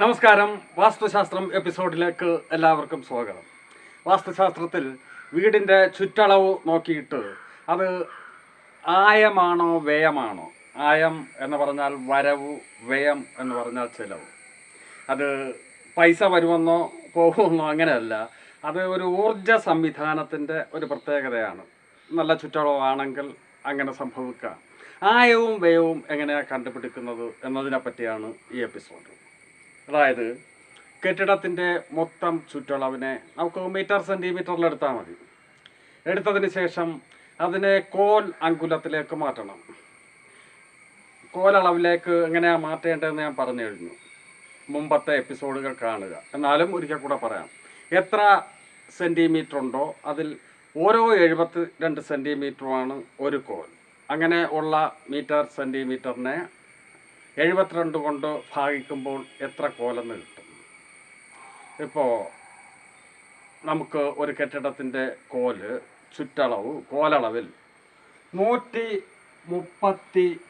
നമസ്കാരം. വാസ്തുശാസ്ത്രം എപ്പിസോഡിലേക്ക് എല്ലാവർക്കും സ്വാഗതം. വാസ്തുശാസ്ത്രത്തിൽ വീടിന്റെ ചുറ്റളവ് നോക്കിയിട്ട് അത് ആയമാണോ വ്യയമാണോ? ആയം എന്ന് പറഞ്ഞാൽ വരവ് വ്യയം എന്ന് പറഞ്ഞാൽ ചിലവ്. അത് പൈസ വരുമെന്നോ പോകുമെന്നോ അങ്ങനെയല്ല. അത് ഒരു ഊർജ സംവിധാനത്തിന്റെ ഒരു പ്രത്യേകതയാണ്. നല്ല ചുറ്റളവാണെങ്കിൽ അങ്ങനെ സംഭവിക്കാം. ആയവും വ്യയവും എങ്ങനെയാണ് കണ്ടുപിടിക്കുന്നത് എന്നതിനെ പറ്റിയാണ് ഈ എപ്പിസോഡ്. അതായത് കെട്ടിടത്തിന്റെ മൊത്തം ചുറ്റളവിനെ നമുക്ക് മീറ്റർ സെന്റിമീറ്ററിൽ എടുത്താൽ മതി. എടുത്തതിന് ശേഷം അതിനെ കോൽ അങ്കുലത്തിലേക്ക് മാറ്റണം. കോലളവിലേക്ക് എങ്ങനെയാണ് മാറ്റേണ്ടതെന്ന് ഞാൻ പറഞ്ഞു കഴിഞ്ഞു. മുമ്പത്തെ എപ്പിസോഡുകൾ കാണുക. എന്നാലും ഒരിക്കൽ കൂടെ പറയാം. എത്ര സെന്റിമീറ്റർ ഉണ്ടോ അതിൽ ഓരോ എഴുപത്തി രണ്ട് സെന്റിമീറ്ററുമാണ് ഒരു കോൽ. അങ്ങനെ ഉള്ള മീറ്റർ സെന്റിമീറ്ററിനെ എഴുപത്തിരണ്ട് കൊണ്ട് ഭാഗിക്കുമ്പോൾ എത്ര കോലെന്ന് കിട്ടും? ഇപ്പോൾ നമുക്ക് ഒരു കെട്ടിടത്തിന്റെ കോൽ ചുറ്റളവ് കോലളവിൽ നൂറ്റി മുപ്പത്തി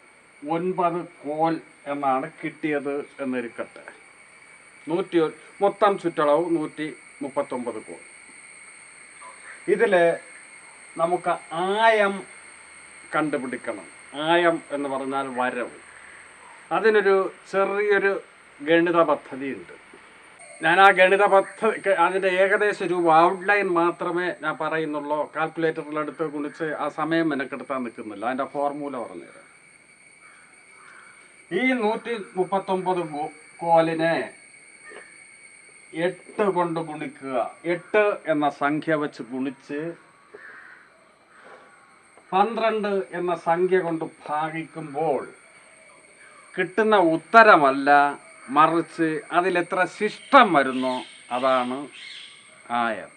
ഒൻപത് കോൽ എന്നാണ് കിട്ടിയത് എന്നിരിക്കട്ടെ. നൂറ്റി മൊത്തം ചുറ്റളവ് നൂറ്റി മുപ്പത്തൊമ്പത് കോൽ. ഇതിൽ നമുക്ക് ആയം കണ്ടുപിടിക്കണം. ആയം എന്ന് പറഞ്ഞാൽ വരവ്. അതിനൊരു ചെറിയൊരു ഗണിത പദ്ധതി ഉണ്ട് ഞാൻ ആ ഗണിത പദ്ധതി അതിന്റെ ഏകദേശ രൂപ ഔട്ട്ലൈൻ മാത്രമേ ഞാൻ പറയുന്നുള്ളൂ. കാൽക്കുലേറ്ററിലെടുത്ത് കുണിച്ച് ആ സമയം മെനക്കെടുത്താൻ നിൽക്കുന്നില്ല. അതിന്റെ ഫോർമുല പറഞ്ഞുതരാം. ഈ നൂറ്റി മുപ്പത്തൊമ്പത് കോലിനെ എട്ട് കൊണ്ട് ഗുണിക്കുക. എട്ട് എന്ന സംഖ്യ വെച്ച് ഗുണിച്ച് പന്ത്രണ്ട് എന്ന സംഖ്യ കൊണ്ട് ഭാഗിക്കുമ്പോൾ കിട്ടുന്ന ഉത്തരമല്ല മറിച്ച് അതിലെത്ര ശിഷ്ടം വരുന്നോ അതാണ് ആയം.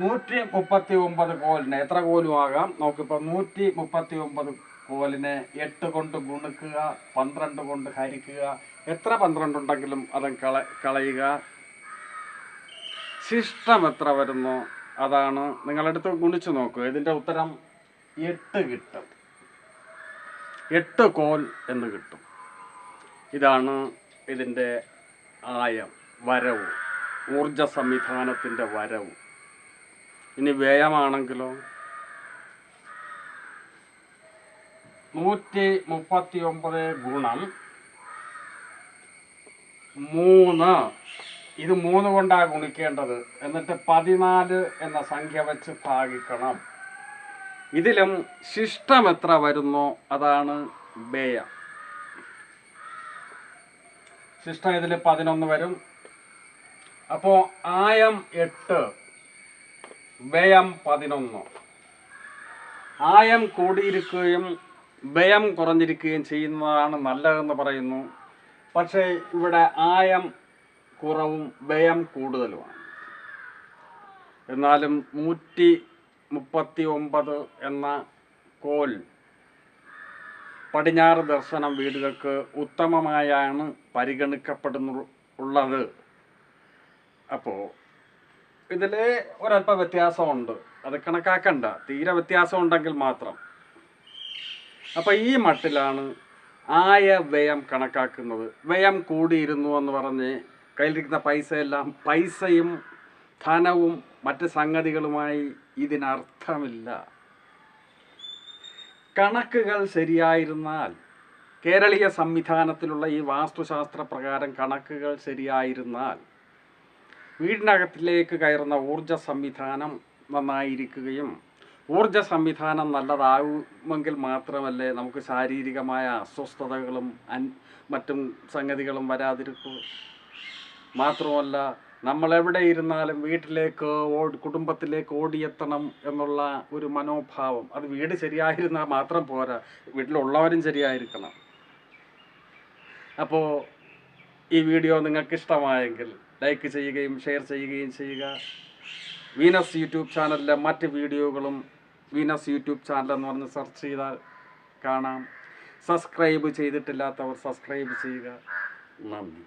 നൂറ്റി മുപ്പത്തി ഒമ്പത് കോലിന് എത്ര കോലും ആകാം? നമുക്കിപ്പോൾ നൂറ്റി മുപ്പത്തി ഒമ്പത് കോലിനെ എട്ട് കൊണ്ട് ഗുണിക്കുക പന്ത്രണ്ട് കൊണ്ട് ഹരിക്കുക. എത്ര പന്ത്രണ്ട് ഉണ്ടെങ്കിലും അത് കള കളയുക. ശിഷ്ടം എത്ര വരുന്നോ അതാണ് നിങ്ങളെടുത്ത് ഗുണിച്ചു നോക്കുക ഇതിന്റെ ഉത്തരം എട്ട് കിട്ടും. എട്ട് കോൽ എന്ന് കിട്ടും. ഇതാണ് ഇതിന്റെ ആയം വരവ് ഊർജ സംവിധാനത്തിന്റെ വരവ്. ഇനി വ്യയമാണെങ്കിലോ? നൂറ്റി മുപ്പത്തി ഒമ്പത് ഗുണം മൂന്ന്. ഇത് മൂന്ന് കൊണ്ടാണ് ഗുണിക്കേണ്ടത്? എന്നിട്ട് പതിനാല് എന്ന സംഖ്യ വെച്ച് ഭാഗിക്കണം. ഇതിലും ശിഷ്ടം എത്ര വരുന്നോ അതാണ് ബേയ ശിഷ്ടം ഇതിൽ പതിനൊന്ന് വരും. അപ്പോൾ ആയം എട്ട് വ്യയം പതിനൊന്ന്. ആയം കൂടിയിരിക്കുകയും വ്യയം കുറഞ്ഞിരിക്കുകയും ചെയ്യുന്നതാണ് നല്ലതെന്ന് പറയുന്നു. പക്ഷേ ഇവിടെ ആയം കുറവും വ്യയം കൂടുതലുമാണ്. എന്നാലും നൂറ്റി മുപ്പത്തി ഒമ്പത് എന്ന കോൽ. പടിഞ്ഞാറ് ദർശനം വീടുകൾക്ക് ഉത്തമമായാണ് പരിഗണിക്കപ്പെടുന്നു ഉള്ളത്. അപ്പോൾ ഇതിൽ ഒരല്പ വ്യത്യാസമുണ്ട്. അത് കണക്കാക്കണ്ട. തീരെ വ്യത്യാസം ഉണ്ടെങ്കിൽ മാത്രം. അപ്പോൾ ഈ മട്ടിലാണ് ആയ വ്യയം കണക്കാക്കുന്നത്. വ്യയം കൂടിയിരുന്നു എന്ന് പറഞ്ഞ് കയ്യിലിരിക്കുന്ന പൈസയെല്ലാം പൈസയും ധനവും മറ്റ് സംഗതികളുമായി ഇതിനർത്ഥമില്ല. കണക്കുകൾ ശരിയായിരുന്നാൽ കേരളീയ സംവിധാനത്തിലുള്ള ഈ വാസ്തുശാസ്ത്ര പ്രകാരം കണക്കുകൾ ശരിയായിരുന്നാൽ വീടിനകത്തിലേക്ക് കയറുന്ന ഊർജ സംവിധാനം നന്നായിരിക്കുകയും ഊർജ സംവിധാനം നല്ലതാകുമെങ്കിൽ മാത്രമല്ലേ നമുക്ക് ശാരീരികമായ അസ്വസ്ഥതകളും അൻ മറ്റും സംഗതികളും വരാതിരിക്കൂ. മാത്രമല്ല നമ്മൾ എവിടെ ഇരുന്നാലും വീട്ടിലേക്ക് കുടുംബത്തിലേക്ക് ഓടിയെത്തണം എന്നുള്ള ഒരു മനോഭാവം. അത് വീട് ശരിയായിരുന്നാൽ മാത്രം പോരാ. വീട്ടിലുള്ളവരും ശരിയായിരിക്കണം. അപ്പോൾ ഈ വീഡിയോ നിങ്ങൾക്ക് ഇഷ്ടമായെങ്കിൽ ലൈക്ക് ചെയ്യുകയും ഷെയർ ചെയ്യുകയും ചെയ്യുക. വീനസ് യൂട്യൂബ് ചാനലിലെ മറ്റ് വീഡിയോകളും വീനസ് യൂട്യൂബ് ചാനൽ എന്ന് പറഞ്ഞ് സെർച്ച് ചെയ്താൽ കാണാം. സബ്സ്ക്രൈബ് ചെയ്തിട്ടില്ലാത്തവർ സബ്സ്ക്രൈബ് ചെയ്യുക. നന്ദി.